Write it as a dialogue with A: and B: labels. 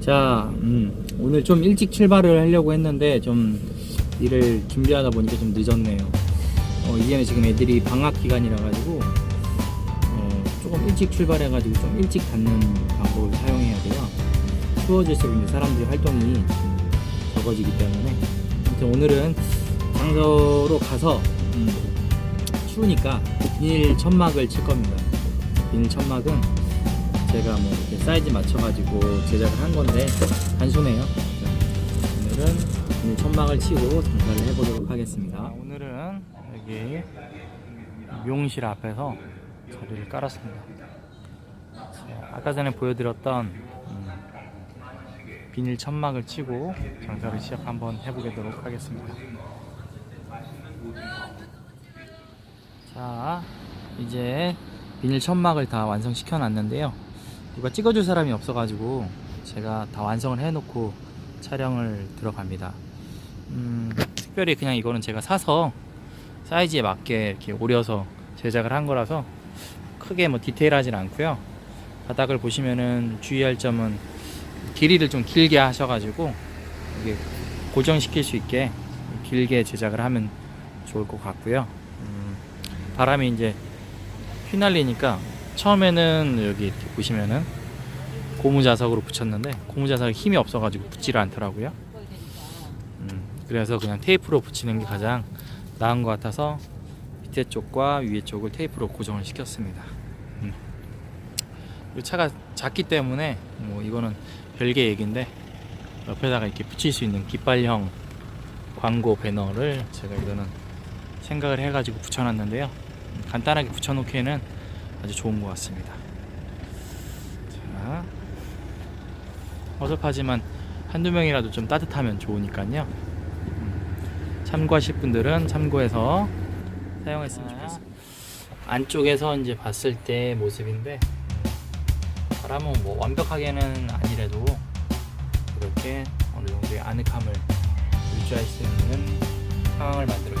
A: 자, 음, 오늘 좀 일찍 출발을 하려고 했는데 좀 일을 준비하다 보니까 좀 늦었네요. 어, 이제는 지금 애들이 방학 기간이라 가지고 어, 조금 일찍 출발해 가지고 좀 일찍 닫는 방법을 사용해야 돼요. 추워질수록 이제 사람들이 활동이 좀 적어지기 때문에 아무튼 오늘은 장소로 가서 음, 추우니까 비닐 천막을 칠 겁니다. 비닐 천막은 제가 뭐 이렇게 사이즈 맞춰가지고 제작을 한 건데 단순해요. 자, 오늘은 비닐 천막을 치고 장사를 해보도록 하겠습니다. 오늘은 여기 미용실 앞에서 자리를 깔았습니다. 자, 아까 전에 보여드렸던 음, 비닐 천막을 치고 장사를 시작 한번 해보도록 하겠습니다. 자, 이제 비닐 천막을 다 완성시켜 놨는데요. 누가 찍어줄 사람이 없어가지고 제가 다 완성을 해놓고 촬영을 들어갑니다. 음, 특별히 그냥 이거는 제가 사서 사이즈에 맞게 이렇게 오려서 제작을 한 거라서 크게 뭐 디테일하진 않고요. 바닥을 보시면은 주의할 점은 길이를 좀 길게 하셔가지고 이게 고정시킬 수 있게 길게 제작을 하면 좋을 것 같고요. 음, 바람이 이제 휘날리니까 처음에는 여기 이렇게 보시면은 고무 자석으로 붙였는데 고무 자석이 힘이 없어가지고 붙지를 않더라고요. 음, 그래서 그냥 테이프로 붙이는 게 가장 나은 것 같아서 밑에 쪽과 위에 쪽을 테이프로 고정을 시켰습니다. 음. 이 차가 작기 때문에 뭐 이거는 별개 얘기인데 옆에다가 이렇게 붙일 수 있는 깃발형 광고 배너를 제가 이거는 생각을 해가지고 붙여놨는데요. 음, 간단하게 붙여놓기에는 아주 좋은 것 같습니다. 자, 어설프지만 한두 명이라도 좀 따뜻하면 좋으니까요. 음, 참고하실 분들은 참고해서 사용했으면 좋겠습니다. 안쪽에서 이제 봤을 때 모습인데 바람은 뭐 완벽하게는 아니래도 그렇게 어느 정도의 아늑함을 유지할 수 있는 상황을 만들어줍니다.